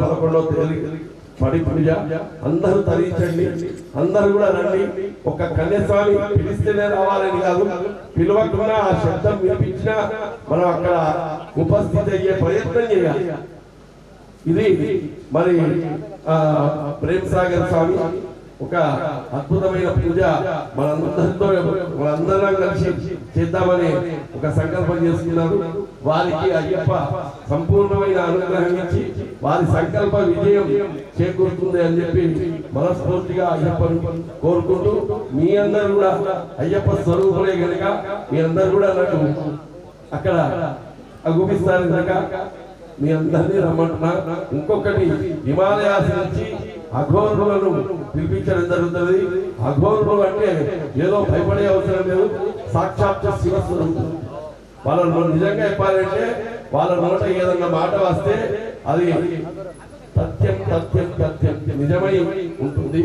పదకొండవ తేదీ పడి పూజ. అందరూ తరించండి. అందరు కూడా రండి. ఒక కన్యస్వామి పిలిస్తేనే రావాలని కాదు. పిలవకుండా ఆ శబ్దం వినిపించినా మనం అక్కడ ఉపస్థితి అయ్యే ప్రయత్నం చేయాలి. ఇది మరి ఆ ప్రేమ్ సాగర్ స్వామి ఒక అద్భుతమైన పూజ. మనందరితో మనందరం కలిసి చేద్దామని ఒక సంకల్పం చేసుకున్నారు. వారికి అయ్యప్ప సంపూర్ణమైన అనుగ్రహం ఇచ్చి వారి సంకల్ప విజయం చేకూరుతుంది అని చెప్పి మనస్ఫూర్తిగా అయ్యప్పను కోరుకుంటూ మీ అందరూ కూడా అయ్యప్ప స్వరూపులే కనుక మీ అందరూ కూడా నాకు అక్కడ అగుపిస్తారు కనుక మీ అందరినీ రమ్మంటున్నా. ఇంకొకటి హిమాలయాస్ నుంచి అఘోరులను పిలిపించడం జరుగుతుంది. అఘోరులు అంటే ఏదో భయపడే అవసరం లేదు. సాక్షాత్ శివస్వరూపం. వాళ్ళు నిజంగా చెప్పాలంటే వాళ్ళ నోట ఏదన్నా మాట వస్తే అది సత్యం సత్యం సత్యం నిజమై ఉంటుంది.